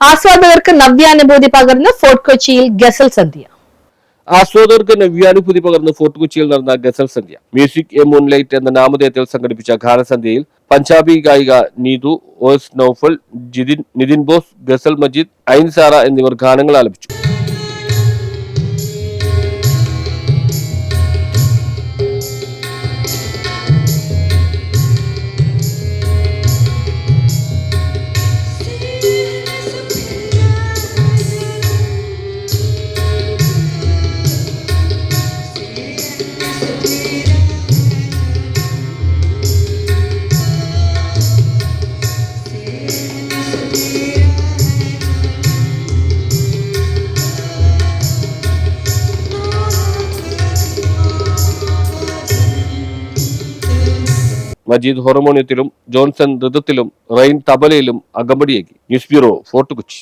ആസ്വാദകർക്ക് നവ്യാനുഭൂതി പകർന്ന് ഫോർട്ട് കൊച്ചിയിൽ ഗസൽ സന്ധ്യ. ആസ്വാദകർക്ക് നവ്യാനുഭൂതി പകർന്ന് ഫോർട്ട് കൊച്ചിയിൽ നടന്ന ഗസൽ സന്ധ്യ. മ്യൂസിക് എ മൂൺലൈറ്റ് എന്ന നാമധേയത്തിൽ സംഘടിപ്പിച്ച ഗാനസന്ധ്യയിൽ പഞ്ചാബി ഗായിക നീതു ഓസ് നൌഫൽ ജിതിൻ നിതിൻ ബോസ് ഗസൽ മജീദ് ഐൻസാറ എന്നിവർ ഗാനങ്ങൾ ആലപിച്ചു. മജീദ് ഹോർമോണിയത്തിലും ജോൺസൺ ഋതത്തിലും റെയിൻ തബലയിലും അകമ്പടിയേകി. News bureau Fort Kochi.